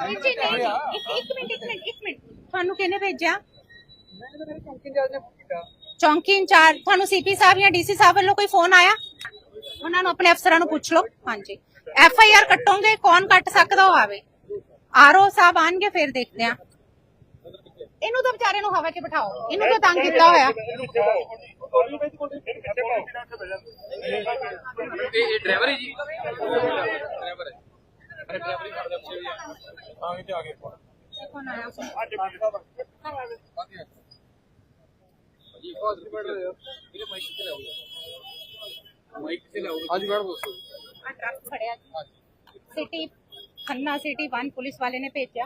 ਜੀ ਨਹੀਂ ਇੱਕ ਮਿੰਟ ਇੱਕ ਮਿੰਟ ਇੱਕ ਮਿੰਟ ਤੁਹਾਨੂੰ ਕਿਹਨੇ ਭੇਜਿਆ? ਚੌਂਕੀ ਇੰਚਾਰਜ ਤੁਹਾਨੂੰ ਸੀਪੀ ਸਾਹਿਬ ਜਾਂ ਡੀਸੀ ਸਾਹਿਬ ਵੱਲੋਂ ਕੋਈ ਫੋਨ ਆਇਆ? ਉਹਨਾਂ ਨੂੰ ਆਪਣੇ ਅਫਸਰਾਂ ਨੂੰ ਪੁੱਛ ਲਓ। ਹਾਂਜੀ। ਐਫ ਆਈ ਆਰ ਕੱਟੋਗੇ ਕੌਣ ਕੱਟ ਸਕਦਾ ਉਹ ਆਵੇ। ਆਰਓ ਸਾਹਿਬ ਆਣਗੇ ਫਿਰ ਦੇਖਦੇ ਆ ਇਹਨੂੰ ਤਾਂ ਵਿਚਾਰੇ ਨੂੰ ਹਵਾ 'ਚ ਬਿਠਾਓ। ਇਹਨੂੰ ਤਾਂ ਤੰਗ ਕੀਤਾ ਹੋਇਆ। ਇਹ ਇਹ ਡਰਾਈਵਰ ਹੈ ਜੀ? ਡਰਾਈਵਰ ਹੈ। ਡਰਾਈਵਰ ਹੀ ਕਰਦੇ ਅੱਛੇ ਵੀ ਆਗੇ ਤੇ ਆਗੇ ਕੌਣ ਆਇਆ ਜੀ ਫਾਸਟ ਬੈਠ ਰਹੇ ਹੋ ਇਹ ਮਾਈਕ ਕਿੱਥੇ ਲਾਉਂਗਾ ਮਾਈਕ ਕਿੱਥੇ ਲਾਉਂਗਾ ਅੱਜ ਬੈਠ ਦੋਸਤੋ ਆ ਟਰੱਕ ਖੜਿਆ ਸਿਟੀ ਖੰਨਾ ਸਿਟੀ 1 ਪੁਲਿਸ ਵਾਲੇ ਨੇ ਭੇਜਿਆ।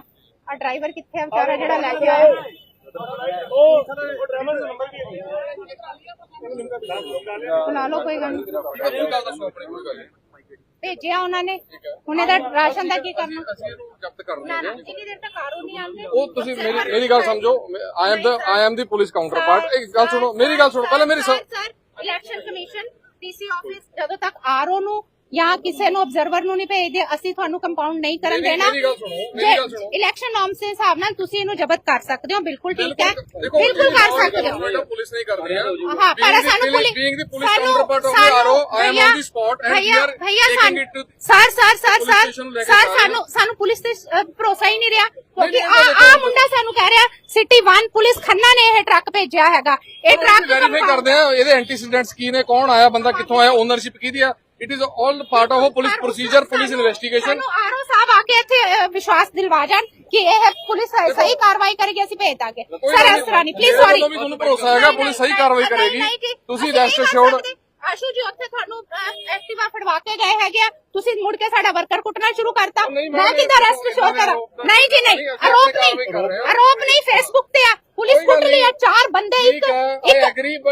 ਆ ਡਰਾਈਵਰ ਕਿੱਥੇ ਆ ਵਿਚਾਰਾ ਜਿਹੜਾ ਲੈ ਕੇ ਆਇਆ? ਬੁਲਾ ਲਓ ਕੋਈ ਗੱਲ ਨੀ। ਕੋਈ ਗੱਲ ਦੱਸੋ ਆਪਣੇ ਕੋਈ ਗੱਲ ਨਹੀਂ ਭੇਜਿਆ ਉਹਨਾਂ ਨੇ। ਹੁਣ ਇਹਦਾ ਰਾਸ਼ਨ ਦਾ ਕੀ ਕਰਨਾ? ਜ਼ਬਤ ਕਰ ਨਾ ਨਾ ਜਿੰਨੀ ਦੇਰ ਤੱਕ ਆਰੋ ਨਹੀਂ ਆਉਂਦੇ ਉਹ ਤੁਸੀਂ ਮੇਰੀ ਮੇਰੀ ਗੱਲ ਸਮਝੋ। I am the I am the police counterpart ਇੱਕ ਗੱਲ ਸੁਣੋ ਮੇਰੀ ਗੱਲ ਸੁਣੋ। ਪਹਿਲਾਂ ਮੇਰੀ sir election commission DC office ਜਦੋਂ ਤੱਕ ਆਰਓ ਨੂੰ ਜਾਂ ਕਿਸੇ ਨੂੰ ਆਬਜ਼ਰਵਰ ਨੂੰ ਨਹੀਂ ਭੇਜਦੇ ਅਸੀਂ ਤੁਹਾਨੂੰ ਕੰਪਾਊਂਡ ਨਹੀਂ ਕਰਨ ਦੇਣਾ। ਇਲੈਕਸ਼ਨ ਨਾਰਮਸ ਦੇ ਹਿਸਾਬ ਨਾਲ ਤੁਸੀਂ ਇਹਨੂੰ ਜ਼ਬਤ ਕਰ ਸਕਦੇ ਹੋ ਬਿਲਕੁਲ ਠੀਕ ਹੈ। ਬਿਲਕੁਲ ਕਰ ਸਕਦੇ ਹੋ। ਪੁਲਿਸ ਨਹੀਂ ਕਰ ਰਹੀ ਹੈ ਹਾਂ ਪਰ ਸਾਨੂੰ ਪੁਲਿਸ ਇਟ ਸਾਨੂੰ sir sir sir sir sir ਸਾਨੂੰ ਸਾਨੂੰ ਪੁਲਿਸ ਤੇ ਭਰੋਸਾ ਹੀ ਨਹੀਂ ਰਿਹਾ। ਕਿਉਂਕਿ ਆ ਆ ਮੁੰਡਾ ਸਾਨੂੰ ਕਹਿ ਰਿਹਾ ਸਿਟੀ 1 ਪੁਲਿਸ ਖੰਨਾ ਨੇ ਇਹ ਟਰੱਕ ਭੇਜਿਆ ਹੈਗਾ। ਇਹ ਟਰੱਕ ਵੈਰੀਫਾਈ ਕਰਦੇ ਆ ਇਹਦੇ ਐਂਟੀਸੀਡੈਂਟਸ ਕੀ ਨੇ ਕੌਣ ਆਇਆ ਬੰਦਾ ਕਿੱਥੋਂ ਆਇਆ ਓਨਰਸ਼ਿਪ ਕਿਹਦੀ ਆ? It is all part of police procedure police investigation ਸਾਨੂੰ ਆਰਓ ਸਾਹਿਬ ਆ ਕੇ ਇੱਥੇ ਵਿਸ਼ਵਾਸ ਦਿਲਵਾ ਜਾਣ ਕਿ ਇਹ ਪੁਲਿਸ ਸਹੀ ਕਾਰਵਾਈ ਕਰੇਗੀ ਅਸੀਂ ਭੇਜ ਦਾਂਗੇ ਸਰ ਇਸ ਤਰ੍ਹਾਂ ਨਹੀਂ ਪਲੀਜ਼ ਸੌਰੀ ਤੁਹਾਨੂੰ ਭਰੋਸਾ ਹੈਗਾ ਪੁਲਿਸ ਸਹੀ ਕਾਰਵਾਈ ਕਰੇਗੀ ਤੁਸੀਂ ਰੈਸਟ ਅਸ਼ੋਰਡ ਆਸ਼ੂ ਜੀ ਉੱਥੇ ਤੁਹਾਨੂੰ ਐਕਟਿਵਾ ਫੜਵਾ ਕੇ ਗਏ ਹੈਗੇ ਆ ਤੁਸੀਂ ਮੁੜ ਕੇ ਸਾਡਾ ਵਰਕਰ ਕੁੱਟਣਾ ਸ਼ੁਰੂ ਕਰਤਾ ਮੈਂ ਕਿਦਾਂ ਰੈਸਟ ਸ਼ੋ ਮੈਂ- ਕਰਾਂ ਨਹੀਂ ਜੀ ਨਹੀਂ ਆਰੋਪ ਨਹੀਂ। ਆਰੋਪ ਨਹੀਂ ਫੇਸਬੁੱਕ ਤੇ ਆ ਪੁਲਿਸ ਕੁੱਟ ਲਿਆ ਨਹੀਂ। ਚਾਰ ਬੰਦੇ ਇੱਕ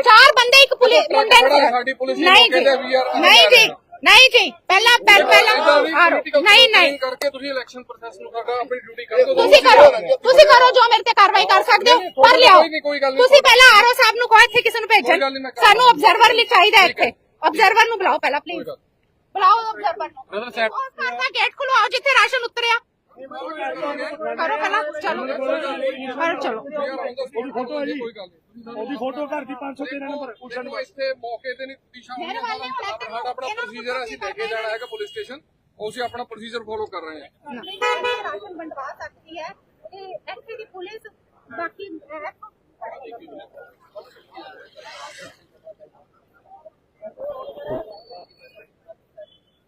ਚਾਰ ਬੰਦੇ ਇੱਕ ਪੁਲਿਸ ਮੁੰਡੇ ਨਹੀਂ ਜੀ ਨਹੀਂ। ਨਹੀਂ ਜੀ ਪਹਿਲਾਂ ਪਹਿਲਾਂ ਪਹਿਲਾਂ ਆਰੋ। ਨਹੀਂ ਨਹੀਂ। ਕਰਕੇ ਤੁਸੀਂ ਇਲੈਕਸ਼ਨ ਪ੍ਰੋਸੈਸ ਨੂੰ ਸਾਡਾ ਆਪਣੀ ਡਿਊਟੀ ਕਰ। ਤੁਸੀਂ ਕਰੋ। ਤੁਸੀਂ ਕਰੋ ਜੋ ਮੇਰੇ ਤੇ ਕਾਰਵਾਈ ਕਰ ਸਕਦੇ ਹੋ ਕਰ ਲਿਆਓ। ਤੁਸੀਂ ਪਹਿਲਾਂ ਆਰਓ ਸਾਹਿਬ ਨੂੰ ਕਹੋ ਇੱਥੇ ਕਿਸੇ ਨੂੰ ਭੇਜਣ। ਸਾਨੂੰ ਆਬਜ਼ਰਵਰ ਲਈ ਚਾਹੀਦਾ। ਇੱਥੇ। ਆਬਜ਼ਰਵਰ ਨੂੰ ਬੁਲਾਓ ਪਹਿਲਾਂ ਪਲੀਜ਼ ਬੁਲਾਓ ਆਬਜ਼ਰਵਰ ਨੂੰ. ਉਸ ਘਰ ਦਾ ਗੇਟ ਖੁਲਵਾਓ ਜਿੱਥੇ ਰਾਸ਼ਨ ਉਤਰਿਆ। ਕਰੋ ਪਹਿਲਾਂ ਚਲੋ ਕਰੋ ਚਲੋ ਉਹਦੀ ਫੋਟੋ ਹੈ ਜੀ ਕੋਈ ਗੱਲ ਨਹੀਂ ਉਹਦੀ ਫੋਟੋ ਘਰ ਦੀ 513 ਨੰਬਰ ਪੁੱਛਣ ਜਦੋਂ ਇੱਥੇ ਮੌਕੇ ਤੇ ਨਹੀਂ ਦਿਸ਼ਾ ਮੇਰੇ ਵੱਲ ਨਹੀਂ ਹੋਣਾ, ਸਾਡਾ ਆਪਣਾ ਇਹਨਾਂ ਨੂੰ ਪ੍ਰੋਸੀਜਰ ਅਸੀਂ ਲੈ ਕੇ ਜਾਣਾ ਹੈਗਾ ਪੁਲਿਸ ਸਟੇਸ਼ਨ ਉਹ ਅਸੀਂ ਆਪਣਾ ਪ੍ਰੋਸੀਜਰ ਫੋਲੋ ਕਰ ਰਹੇ ਹਾਂ ਨਹੀਂ ਰਾਸ਼ਨ ਵੰਡਵਾ ਸਕਦੀ ਹੈ ਤੇ ਇੱਥੇ ਦੀ ਪੁਲਿਸ ਬਾਕੀ ਹੈ ਵੀਰ ਜੀ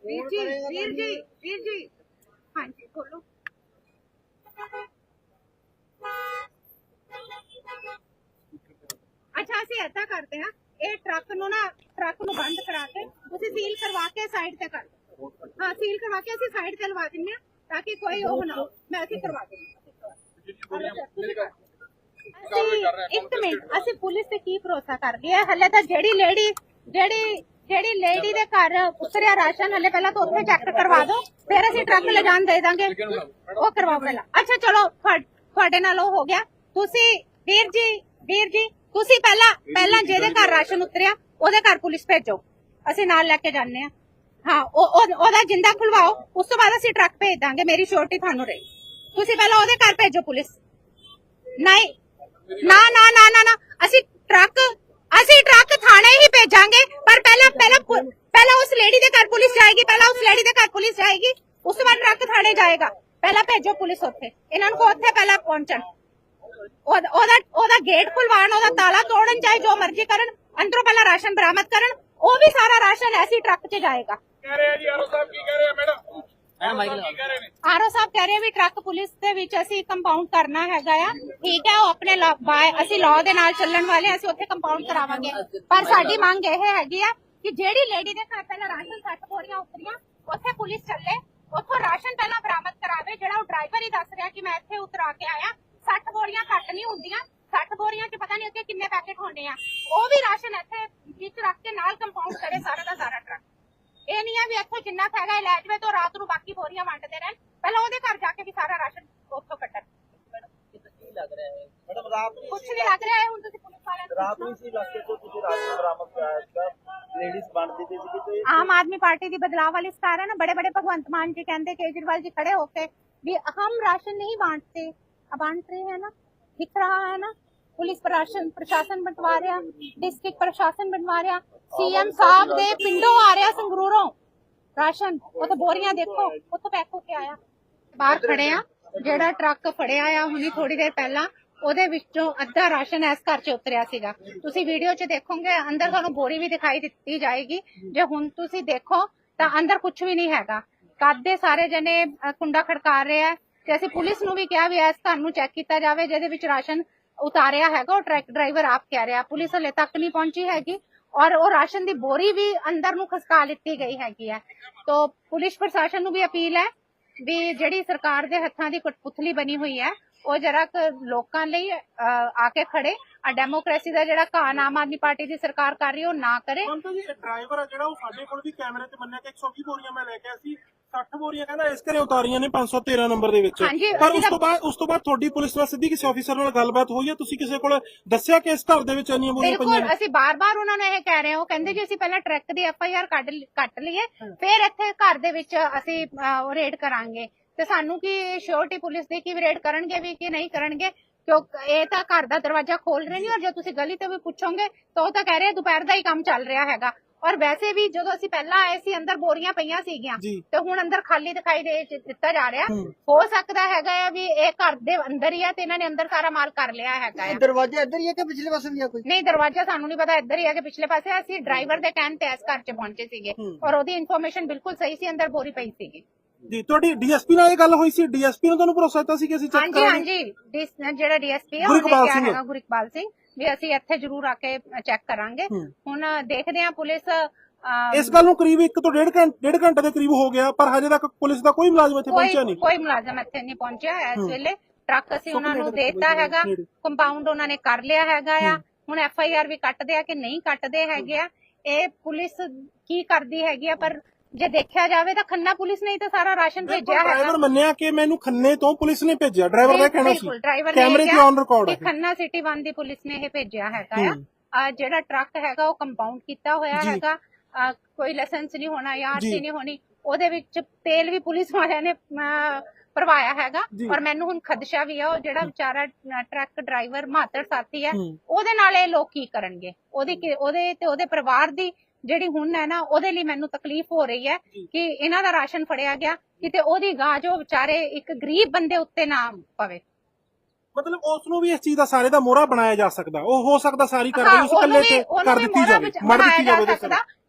ਵੀਰ ਜੀ ਵੀਰ ਜੀ ਅੱਛਾ ਅਸੀਂ ਏਦਾਂ ਕਰਦੇ ਹਾਂ ਟਰੱਕ ਨੂੰ ਨਾ, ਟਰੱਕ ਨੂੰ ਬੰਦ ਕਰਾ ਕੇ ਤੁਸੀਂ ਸੀਲ ਕਰਵਾ ਕੇ ਸਾਈਡ ਤੇ ਕਰ ਦਿਓ। ਹਾਂ ਸੀਲ ਕਰਵਾ ਕੇ ਅਸੀਂ ਸਾਈਡ ਤੇ ਲਵਾ ਦਿੰਨੇ ਆ, ਤਾਂ ਕਿ ਕੋਈ ਉਹ ਨਾ ਮੈਂ ਅਸੀਂ ਕਰਵਾ ਦਿੰਦੀ ਅਸੀਂ ਇੱਕ ਮਿੰਟ, ਅਸੀਂ ਪੁਲਿਸ ਤੇ ਕੀ ਭਰੋਸਾ ਕਰਦੇ ਆ? ਹਲੇ ਤਾਂ ਜਿਹੜੀ ਲੇਡੀ, ਜਿਹੜੀ ਜਿਹੜੀ ਲੇਡੀ ਦੇ ਘਰ ਉਤਰਿਆ ਰਾਸ਼ਨ, ਹਲੇ ਪਹਿਲਾਂ ਤਾਂ ਉੱਥੇ ਚੈੱਕ ਕਰਵਾ ਦਿਓ, ਫਿਰ ਅਸੀਂ ਟਰੱਕ ਲਿਜਾਣ ਦੇ ਦਾਂਗੇ। ਉਹ ਕਰਵਾਓ ਪਹਿਲਾਂ। ਅੱਛਾ, ਚਲੋ ਤੁਹਾਡੇ ਨਾਲ ਉਹ ਹੋ ਗਿਆ। ਤੁਸੀਂ, ਵੀਰ ਜੀ ਵੀਰ ਜੀ ਤੁਸੀਂ ਪਹਿਲਾਂ ਪਹਿਲਾਂ ਜਿਹਦੇ ਘਰ ਰਾਸ਼ਨ ਉਤਰਿਆ ਉਹਦੇ ਘਰ ਪੁਲਿਸ ਭੇਜੋ। ਅਸੀਂ ਨਾਲ ਲੈ ਕੇ ਜਾਂਦੇ ਆ ਹਾਂ ਉਹ ਉਹ- ਉਹਦਾ ਜਿੰਦਾ ਖੁਲਵਾਓ ਉਸ ਤੋਂ ਬਾਅਦ ਅਸੀਂ ਟਰੱਕ ਭੇਜ ਦਾਂਗੇ ਮੇਰੀ ਸ਼ੋਰਟੀ ਤੁਹਾਨੂੰ ਰਹੀ। ਤੁਸੀਂ ਪਹਿਲਾਂ ਉਹਦੇ ਘਰ ਭੇਜੋ ਪੁਲਿਸ। ਨਹੀਂ ਨਾ ਨਾ ਨਾ ਨਾ ਨਾ ਅਸੀਂ ਟਰੱਕ ਅਸੀਂ ਟਰੱਕ ਥਾਣੇ ਹੀ ਭੇਜਾਂਗੇ ਪਰ ਪਹਿਲਾਂ ਪਹਿਲਾਂ ਪਹਿਲਾਂ ਉਸ ਲੇਡੀ ਦੇ ਘਰ ਪੁਲਿਸ ਜਾਏਗੀ ਪਹਿਲਾਂ ਉਸ ਲੇਡੀ ਦੇ ਘਰ ਪੁਲਿਸ ਜਾਏਗੀ ਉਸ ਤੋਂ ਬਾਅਦ ਟਰੱਕ ਥਾਣੇ ਜਾਏਗਾ। ਪਹਿਲਾਂ ਭੇਜੋ ਪੁਲਿਸ ਉੱਥੇ। ਇਹਨਾਂ ਨੂੰ ਉੱਥੇ ਪਹਿਲਾਂ ਪਹੁੰਚਣ। ਉਹਦਾ ਉਹਦਾ ਉਹਦਾ ਗੇਟ ਖੁਲਵਾਉਣ ਉਹਦਾ ਤਾਲਾ ਤੋੜਨ ਚਾਹੇ ਜੋ ਮਰਜ਼ੀ ਕਰਨ ਅੰਦਰੋਂ ਪਹਿਲਾਂ ਰਾਸ਼ਨ ਬਰਾਮਦ ਕਰਨ ਉਹ ਵੀ ਸਾਰਾ ਰਾਸ਼ਨ ਐਸੀ ਟਰੱਕ 'ਚ ਜਾਏਗਾ। ਕਹਿ ਰਹੇ ਆ ਜੀ ਆਰੋ ਸਾਹਿਬ ਕੀ ਕਹਿ ਰਹੇ ਆ ਮੈਡਮ? ਕੀ ਕਹਿ ਰਹੇ ਨੇ? ਆਰਓ ਸਾਹਿਬ ਕਹਿ ਰਹੇ ਆ ਵੀ ਟਰੱਕ ਪੁਲਿਸ ਦੇ ਵਿੱਚ ਅਸੀਂ ਕੰਪਾਊਂਡ ਕਰਨਾ ਹੈਗਾ ਆ। ਠੀਕ ਹੈ ਉਹ ਆਪਣੇ ਲਾ- ਬਾਏ- ਅਸੀਂ ਲਾਅ ਦੇ ਨਾਲ ਚੱਲਣ ਵਾਲੇ ਅਸੀਂ ਉੱਥੇ ਕੰਪਾਊਂਡ ਕਰਾਵਾਂਗੇ। ਪਰ ਸਾਡੀ ਮੰਗ ਇਹ ਹੈਗੀ ਆ ਕਿ ਜਿਹੜੀ ਲੇਡੀ ਦੇ ਘਰ ਪਹਿਲਾਂ ਰਾਸ਼ਨ ਸੱਟ ਬੋਰੀਆਂ ਉਤਰੀਆਂ ਉੱਥੇ ਪੁਲਿਸ ਚੱਲੇ ਉੱਥੋਂ ਰਾਸ਼ਨ ਪਹਿਲਾਂ ਬਰਾਮਦ ਕਰਾਵੇ ਜਿਹੜਾ ਉਹ ਡਰਾਈਵਰ ਹੀ ਦੱਸ ਰਿਹਾ ਕਿ ਮੈਂ ਇੱਥੇ ਉਤਰਾ ਕੇ ਆਇਆ। 60 ਬੋਰੀਆਂ ਘੱਟ ਨਹੀਂ ਹੁੰਦੀਆਂ। 60 ਬੋਰੀਆਂ 'ਚ ਪਤਾ ਨਹੀਂ ਅੱਗੇ ਕਿੰਨੇ ਪੈਕੇਟ ਹੋਣੇ ਆ। ਉਹ ਵੀ ਰਾਸ਼ਨ ਇੱਥੇ ਵਿੱਚ ਰੱਖ ਕੇ ਨਾਲ ਕੰਪਾਊਂਡ ਕਰੇ ਸਾਰਾ ਦਾ ਸਾਰਾ ਟਰੱਕ। ਇਹ ਨਹੀਂ ਆ ਵੀ ਇੱਥੇ ਜਿੰਨਾ ਹੈਗਾ ਲੈ ਜਵੇ ਤੋਂ ਰਾਤ ਨੂੰ ਬਾਕੀ ਬੋਰੀਆਂ ਵੰਡਦੇ ਰਹਿਣ। ਪਹਿਲਾਂ ਉਹਦੇ ਘਰ ਜਾ ਕੇ ਵੀ ਸਾਰਾ ਰਾਸ਼ਨ ਉੱਥੋਂ ਕੱਢਣ। ਲੱਗ ਰਿਹਾ ਹੈ ਮੈਡਮ ਰਾਤ ਨੂੰ ਕੁਝ ਨਹੀਂ ਲੱਗ ਰਿਹਾ ਹੈ ਹੁਣ ਤੁਸੀਂ ਪੁਲਿਸ ਵਾਲਿਆਂ ਨੂੰ ਰਾਤ ਨੂੰ ਇਸ ਇਲਾਕੇ ਤੋਂ ਤੁਸੀਂ ਰਾਤ ਨੂੰ ਬਰਾਮਦ ਕਰਾਇਆ ਸੀ ਤੇ ਆਮ ਆਦਮੀ ਪਾਰਟੀ ਦੀ ਬਦਲਾਅ ਵਾਲੀ ਸਰਕਾਰ ਹੈ ਨਾ ਬੜੇ ਬੜੇ ਭਗਵੰਤ ਮਾਨ ਜੀ ਕਹਿੰਦੇ ਕੇਜਰੀਵਾਲ ਜੀ ਖੜੇ ਹੋ ਕੇ ਵੀ ਹਮ ਰਾਸ਼ਨ ਨਹੀਂ ਬਾਂਟਦੇ बांट रहे हैं ना दिख रहा है ना पुलिस प्रशासन प्रशासन बंटवा रहा डिस्ट्रिक्ट प्रशासन बंटवा रहा सीएम साहब ਦੇ ਪਿੰਡੋਂ ਆ ਰਿਹਾ ਸੰਗਰੂਰੋਂ ਰਾਸ਼ਨ ਉਹ ਤਾਂ ਬੋਰੀਆਂ ਦੇਖੋ ਉੱਥੋਂ ਪੈਕ ਹੋ ਕੇ ਆਇਆ ਬਾਹਰ ਖੜੇ ਆ ਜਿਹੜਾ ਟਰੱਕ ਫੜਿਆ ਆ ਹੁਣੀ ਥੋੜੀ ਦੇਰ ਪਹਿਲਾਂ ਉਹਦੇ ਵਿੱਚੋਂ ਅੱਧਾ ਰਾਸ਼ਨ ਇਸ ਘਰ 'ਚ ਉਤਰਿਆ ਸੀਗਾ ਤੁਸੀਂ ਵੀਡੀਓ 'ਚ ਦੇਖੋਗੇ ਅੰਦਰ ਤੁਹਾਨੂੰ ਬੋਰੀ ਵੀ ਦਿਖਾਈ ਦਿੱਤੀ ਜਾਏਗੀ ਜੇ ਹੁਣ ਤੁਸੀਂ ਦੇਖੋ ਤਾਂ ਅੰਦਰ ਕੁਝ ਵੀ ਨਹੀਂ ਹੈਗਾ ਕਾਦੇ ਸਾਰੇ ਜਣੇ ਅ, ਕੁੰਡਾ ਖੜਕਾ ਰਹੇ ਆ ਤੇ ਅਸੀਂ ਪੁਲਿਸ ਨੂੰ ਵੀ ਕਿਹਾ ਵੀ ਇਸ ਘਰ ਚੈੱਕ ਕੀਤਾ ਜਾਵੇ ਜਿਹਦੇ ਵਿੱਚ ਰਾਸ਼ਨ ਉਤਾਰਿਆ ਹੈਗਾ ਉਹ ਟਰੱਕ ਡਰਾਈਵਰ ਆਪ ਕਹਿ ਰਿਹਾ। ਪੁਲਿਸ ਹਲੇ ਤੱਕ ਨਹੀਂ ਪਹੁੰਚੀ ਹੈਗੀ ਔਰ ਉਹ ਰਾਸ਼ਨ ਦੀ ਬੋਰੀ ਵੀ ਅੰਦਰ ਨੂੰ ਖਸਕਾ ਲਿੱਤੀ ਗਈ ਹੈਗੀ ਹੈ। ਤੋਂ ਪੁਲਿਸ ਪ੍ਰਸ਼ਾਸਨ ਨੂੰ ਵੀ ਅਪੀਲ ਹੈ ਵੀ ਜਿਹੜੀ ਸਰਕਾਰ ਦੇ ਹੱਥਾਂ ਦੀ ਕਠਪੁਤਲੀ ਬਣੀ ਹੋਈ ਹੈ ਉਹ ਜਰਾ ਲੋਕਾਂ ਲਈ ਅਹ, ਆ ਕੇ ਖੜੇ। ਆ ਡੈਮੋਕ੍ਰੇਸੀ ਦਾ ਜਿਹੜਾ ਕਾਨ ਆਮ ਆਦਮੀ ਪਾਰਟੀ ਦੀ ਸਰਕਾਰ ਕਰ ਰਹੀ ਹੈ ਉਹ ਨਾ ਕਰੇ। ਡਰਾਈਵਰ ਆ ਜਿਹੜਾ ਉਹ ਸਾਡੇ ਕੋਲ ਵੀ ਕੈਮਰੇ ਤੇ ਮੰਨਿਆ ਕਿ 120 ਬੋਰੀਆਂ ਮੈਂ ਲੈ ਕੇ ਆਇਆ ਸੀ। 60 ਬੋਰੀਆਂ ਕਹਿੰਦਾ ਇਸ ਘਰੇ ਉਤਾਰੀਆਂ ਨੇ 513 ਨੰਬਰ ਦੇ ਵਿੱਚ। ਹਾਂਜੀ, ਪਰ ਅਸੀਂ ਉਸ ਤੋਂ ਬਾਅਦ ਉਸ ਤੋਂ ਬਾਅਦ ਤੁਹਾਡੀ ਪੁਲਿਸ ਨਾਲ ਸਿੱਧੀ ਕਿਸੇ ਅਫੀਸਰ ਨਾਲ ਗੱਲਬਾਤ ਹੋਈ ਹੈ? ਤੁਸੀਂ ਕਿਸੇ ਕੋਲ ਦੱਸਿਆ ਕਿ ਇਸ ਘਰ ਦੇ ਵਿੱਚ ਇੰਨੀਆਂ ਬੋਰੀਆਂ ਪਈਆਂ ਬਿਲਕੁਲ ਨੇ? ਅਸੀਂ ਬਾਰ-ਬਾਰ ਉਹਨਾਂ ਨੂੰ ਇਹ ਕਹਿ ਰਹੇ ਹਾਂ। ਉਹ ਕਹਿੰਦੇ ਜੀ ਅਸੀਂ ਪਹਿਲਾਂ ਟਰੱਕ ਦੀ ਐਫ ਆਈ ਆਰ ਕੱਢ ਕੱਟ ਲਈਏ ਫਿਰ ਇੱਥੇ ਘਰ ਦੇ ਵਿੱਚ ਅਸੀਂ ਰੇਡ ਕਰਾਂਗੇ। ਤੇ ਸਾਨੂੰ ਕੀ ਸ਼ੋਰਟੀ ਪੁਲਿਸ ਦੀ ਕੀ ਰੇਡ ਕਰਨਗੇ ਵੀ ਕਿ ਨਹੀਂ ਕਰਨਗੇ? ਕਿਉਂ ਇਹ ਤਾਂ ਘਰ ਦਾ ਦਰਵਾਜ਼ਾ ਖੋਲ ਰਹੇ ਨਹੀਂ ਔਰ ਜੇ ਤੁਸੀਂ ਗਲੀ ਤੇ ਵੀ ਪੁੱਛੋਗੇ ਤਾਂ ਉਹ ਤਾਂ ਕਹਿ ਰਹੇ ਆ ਦੁਪਹਿਰ ਦਾ ਹੀ ਕੰਮ ਚੱਲ ਰਿਹਾ ਹੈਗਾ। ਔਰ ਵੈਸੇ ਵੀ ਜਦੋਂ ਅਸੀਂ ਪਹਿਲਾਂ ਆਏ ਸੀ ਅੰਦਰ ਬੋਰੀਆਂ ਪਈਆਂ ਸੀਗੀਆਂ। ਤੇ ਹੁਣ ਅੰਦਰ ਖਾਲੀ ਦਿਖਾਈ ਦੇ ਦਿੱਤਾ ਜਾ ਰਿਹਾ। ਹੂੰ। ਸਕਦਾ ਹੈਗਾ ਆ ਵੀ ਇਹ ਘਰ ਦੇ ਅੰਦਰ ਹੀ ਆ ਤੇ ਇਹਨਾਂ ਨੇ ਅੰਦਰ ਸਾਰਾ ਮਾਲ ਕਰ ਲਿਆ ਹੈਗਾ ਆ। ਦਰਵਾਜ਼ਾ ਇੱਧਰ ਹੀ ਹੈ ਕਿ ਪਿਛਲੇ ਪਾਸੇ ਵੀ ਆ ਕੋਈ? ਨਹੀਂ ਦਰਵਾਜ਼ਾ ਸਾਨੂੰ ਨਹੀਂ ਪਤਾ ਇੱਧਰ ਹੀ ਹੈ ਕਿ ਪਿਛਲੇ ਪਾਸੇ ਅਸੀਂ ਡਰਾਈਵਰ ਦੇ ਕਹਿਣ ਤੇ ਇਸ ਘਰ 'ਚ ਪਹੁੰਚੇ ਸੀਗੇ। ਔਰ ਉਹਦੀ ਇਨਫੋਰਮੇਸ਼ਨ ਬਿਲਕੁਲ ਸਹੀ ਸੀ ਅੰਦਰ ਬੋਰੀ ਪਈ ਸੀਗੀ। ਜੀ ਤੁਹਾਡੀ ਡੀਐਸਪੀ ਨਾਲ ਇਹ ਗੱਲ ਹੋਈ ਸੀ? ਡੀਐਸਪੀ ਨੇ ਤੁਹਾਨੂੰ ਭਰੋਸਾ ਦਿੱਤਾ ਸੀ ਕਿ ਅਸੀਂ ਚੈੱਕ ਹਾਂਜੀ ਕਰਾਂਗੇ? ਹਾਂਜੀ। ਡੀਸ- ਜਿਹੜਾ ਡੀਐਸਪੀ ਹੈ ਉਹਨੇ ਕਿਹਾ। ਹੈਗਾ ਗੁਰਿਕਪਾਲ ਸਿੰਘ। ਵੀ ਅਸੀਂ ਇੱਥੇ ਜ਼ਰੂਰ ਆ ਕੇ ਚੈੱਕ ਕਰਾਂਗੇ। ਹੁਣ ਦੇਖਦੇ ਹਾਂ ਪੁਲਿਸ ਇਸ ਗੱਲ ਨੂੰ ਕਰੀਬ 1 ਤੋਂ 1.5 ਘੰਟੇ ਡੇਢ ਘੰਟੇ ਦੇ ਕਰੀਬ ਹੋ ਗਿਆ ਪਰ ਹਜੇ ਤੱਕ ਪੁਲਿਸ ਦਾ ਕੋਈ ਮੁਲਾਜ਼ਮ ਇੱਥੇ ਪਹੁੰਚਿਆ ਨਹੀਂ ਕੋਈ ਮੁਲਾਜ਼ਮ ਇੱਥੇ ਨਹੀਂ ਪਹੁੰਚਿਆ ਇਸ। ਵੇਲੇ ਟਰੱਕ ਅਸੀਂ ਉਹਨਾਂ ਨੂੰ ਦੇਤਾ ਹੈਗਾ। ਕੰਪਾਊਂਡ ਉਹਨਾਂ ਨੇ ਕਰ ਲਿਆ ਹੈਗਾ ਆ। ਹੁਣ ਐਫ ਆਈ ਆਰ ਵੀ ਕੱਟਦੇ ਆ ਕਿ ਨਹੀਂ ਕੱਟਦੇ ਹੈਗੇ ਆ ਇਹ ਪੁਲਿਸ ਕੀ ਕਰਦੀ ਹੈਗੀ ਆ ਪਰ ਜੇ ਦੇਖਿਆ ਜਾਵੇ ਤਾਂ ਖੰਨਾ ਪੁਲਿਸ ਨੇ ਹੀ ਤਾਂ ਸਾਰਾ ਰਾਸ਼ਨ ਭੇਜਿਆ ਹੈਗਾ ਡਰਾਈਵਰ ਮੰਨਿਆ ਕਿ ਮੈਨੂੰ ਖੰਨੇ ਤੋਂ ਪੁਲਿਸ ਨੇ ਭੇਜਿਆ ਡਰਾਈਵਰ ਦਾ ਕਹਿਣਾ ਸੀ ਕੈਮਰੇ ਕਿਹਾ ਔਨ ਰਿਕਾਰਡ ਹੈ ਖੰਨਾ ਸਿਟੀ ਵਨ ਦੀ ਪੁਲਿਸ ਨੇ ਇਹ ਭੇਜਿਆ ਹੈਗਾ ਆ ਹੂੰ। ਜਿਹੜਾ ਟਰੱਕ ਹੈਗਾ ਉਹ ਕੰਪਾਊਂਡ ਕੀਤਾ ਹੋਇਆ। ਹੈਗਾ ਕੋਈ ਲਾਇਸੈਂਸ ਨਹੀਂ ਹੋਣਾ ਜਾਂ। ਆਰਸੀ ਨਹੀਂ ਹੋਣੀ ਉਹਦੇ ਵਿੱਚ ਤੇਲ ਵੀ ਪੁਲਿਸ ਵਾਲਿਆਂ ਨੇ ਭਰਵਾਇਆ ਹੈਗਾ। ਔਰ ਮੈਨੂੰ ਹੁਣ ਖਦਸ਼ਾ ਵੀ ਆ ਉਹ ਜਿਹੜਾ ਵਿਚਾਰਾ ਟਰੱਕ ਡਰਾਈਵਰ ਮਾਤਰ ਸਾਥੀ ਹੈ ਹੂੰ। ਉਹਦੇ ਨਾਲ ਇਹ ਲੋਕ ਕੀ ਕਰਨਗੇ ਉਹਦੀ ਉਹਦੇ ਤੇ ਉਹਦੇ ਪਰਿਵਾਰ ਦੀ ਜਿਹੜੀ ਹੁਣ ਹੈ ਨਾ ਉਹਦੇ ਲਈ ਮੈਨੂੰ ਤਕਲੀਫ ਹੋ ਰਹੀ ਹੈ ਕਿ ਇਹਨਾਂ ਦਾ ਰਾਸ਼ਨ ਫੜਿਆ ਗਿਆ ਕਿਤੇ ਉਹਦੀ ਗਾਂ ਜੋ ਵਿਚਾਰੇ ਇੱਕ ਗਰੀਬ ਬੰਦੇ ਉੱਤੇ ਨਾ ਪਵੇ। ਮਤਲਬ ਉਸ ਨੂੰ ਵੀ ਇਸ ਚੀਜ਼ ਦਾ ਸਾਰੇ ਦਾ ਮੋਹਰਾ ਬਣਾਇਆ ਜਾ ਸਕਦਾ। ਉਹ ਹੋ ਸਕਦਾ ਸਾਰੀ ਕਰਦੇ ਉਸ ਇਕੱਲੇ ਤੇ ਕਰ ਦਿੱਤੀ ਜਾਵੇ ਮੜ ਦਿੱਤੀ ਜਾਵੇ ਉਹਦੇ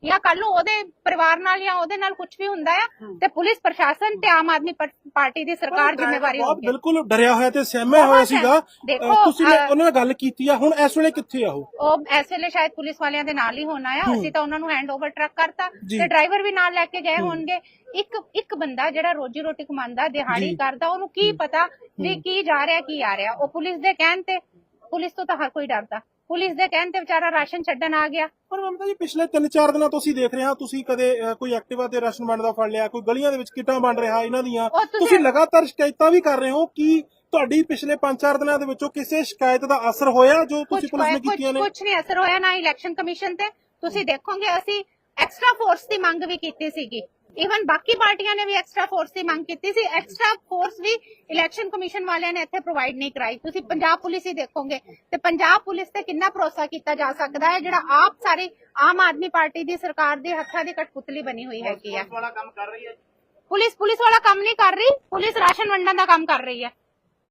ਜਾਂ ਕੱਲ ਨੂੰ ਉਹਦੇ ਪਰਿਵਾਰ ਨਾਲ ਜਾਂ ਉਹਦੇ ਨਾਲ ਕੁਝ ਵੀ ਹੁੰਦਾ ਆ ਤੇ ਪੁਲਿਸ ਪ੍ਰਸ਼ਾਸਨ ਤੇ ਆਮ ਆਦਮੀ ਪਾਰਟੀ ਦੀ ਸਰਕਾਰ ਜ਼ਿੰਮੇਵਾਰੀ ਬਹੁਤ ਹੋਊਗੀ ਬਿਲਕੁਲ ਡਰਿਆ ਹੋਇਆ ਤੇ ਸਹਿਮਿਆ ਹੋਇਆ ਸੀਗਾ। ਤੁਸੀਂ ਉਹਨਾਂ ਨਾਲ ਗੱਲ ਕੀਤੀ ਆ ਹੁਣ ਇਸ ਵੇਲੇ ਕਿੱਥੇ ਆ ਉਹ? ਉਹ ਇਸ ਵੇਲੇ ਸ਼ਾਇਦ ਪੁਲਿਸ ਵਾਲਿਆਂ ਦੇ ਨਾਲ ਹੀ ਹੋਣਾ ਆ। ਅਸੀਂ ਤਾਂ ਉਹਨਾਂ ਨੂੰ ਹੈਂਡਓਵਰ ਟਰੱਕ ਕਰਤਾ। ਤੇ ਡਰਾਈਵਰ ਵੀ ਨਾਲ ਲੈ ਕੇ ਗਏ ਹੋਣਗੇ। ਇੱਕ ਇੱਕ ਬੰਦਾ ਜਿਹੜਾ ਰੋਜੀ ਰੋਟੀ ਕਮਾਉਂਦਾ ਦਿਹਾੜੀ। ਕਰਦਾ ਉਹਨੂੰ ਕੀ ਪਤਾ ਵੀ ਕੀ ਜਾ ਰਿਹਾ ਕੀ ਆ ਰਿਹਾ। ਉਹ ਪੁਲਿਸ ਦੇ ਕਹਿਣ ਤੇ ਪੁਲਿਸ ਤੋਂ ਤਾਂ ਹਰ ਕੋਈ ਡਰਦਾ। ਪੁਲਿਸ ਦੇ ਕਹਿਣ ਤੇ ਵਿਚਾਰਾ ਰਾਸ਼ਨ ਛੱਡਣ ਆ ਗਿਆ। ਪਰ ਮਮਤਾ ਜੀ ਪਿਛਲੇ 3-4 ਦਿਨਾਂ ਤੋਂ ਅਸੀਂ ਦੇਖ ਰਹੇ ਹਾਂ ਤੁਸੀਂ ਕਦੇ ਅਹ, ਕੋਈ ਐਕਟਿਵਾ ਤੇ ਰਸ਼ਨ ਬਣਦਾ ਫੜ ਲਿਆ ਕੋਈ ਗਲੀਆਂ ਦੇ ਵਿੱਚ ਕਿੱਟਾਂ ਬਣ ਰਿਹਾ ਇਹਨਾਂ ਦੀਆਂ। ਉਹ ਤੁਸੀਂ- ਤੁਸੀਂ ਲਗਾਤਾਰ ਸ਼ਿਕਾਇਤਾਂ ਵੀ ਕਰ ਰਹੇ ਹੋ ਕਿ ਤੁਹਾਡੀ ਪਿਛਲੇ 5-4 ਦਿਨਾਂ ਦੇ ਵਿੱਚੋਂ ਕਿਸੇ ਸ਼ਿਕਾਇਤ ਦਾ ਅਸਰ ਹੋਇਆ ਜੋ ਤੁਸੀਂ ਪੁਲਿਸ ਨੇ ਕੀਤੀਆਂ ਨੇ? ਕੁਝ ਨਹੀਂ ਅਸਰ ਹੋਇਆ ਨਾ ਇਲੈਕਸ਼ਨ ਕਮਿਸ਼ਨ ਤੇ। ਤੁਸੀਂ ਦੇਖੋਗੇ ਅਸੀਂ ਐਕਸਟਰਾ ਫੋਰਸ ਦੀ ਮੰਗ ਵੀ ਕੀਤੀ ਸੀਗੀ। ਇਵਨ ਬਾਕੀ ਪਾਰਟੀਆਂ ਨੇ ਵੀ ਐਕਸਟਰਾ ਫੋਰਸ ਦੀ ਮੰਗ ਕੀਤੀ ਸੀ। ਐਕਸਟਰਾ ਫੋਰਸ ਵੀ ਇਲੈਕਸ਼ਨ ਕਮਿਸ਼ਨ ਵਾਲਿਆਂ ਨੇ ਇੱਥੇ ਪ੍ਰੋਵਾਈਡ ਨਹੀਂ ਕਰਾਈ। ਤੁਸੀਂ ਪੰਜਾਬ ਪੁਲਿਸ ਹੀ ਦੇਖੋਗੇ ਤੇ ਪੰਜਾਬ ਪੁਲਿਸ ਤੇ ਕਿੰਨਾ ਭਰੋਸਾ ਕੀਤਾ ਜਾ ਸਕਦਾ ਹੈ ਜਿਹੜਾ ਆਪ ਸਾਰੀ ਆਮ ਆਦਮੀ ਪਾਰਟੀ ਦੀ ਸਰਕਾਰ ਦੇ ਹੱਥਾਂ ਦੀ ਕਠਪੁਤਲੀ ਬਣੀ ਹੋਈ ਹੈਗੀ ਹੈ ਵਾਲਾ ਕੰਮ ਕਰ ਰਹੀ ਹੈ ਪੁਲਿਸ ਪੁਲਿਸ ਵਾਲਾ ਕੰਮ ਨਹੀਂ ਕਰ ਰਹੀ। ਪੁਲਿਸ ਰਾਸ਼ਨ ਵੰਡਣ ਦਾ ਕੰਮ ਕਰ ਰਹੀ ਹੈ।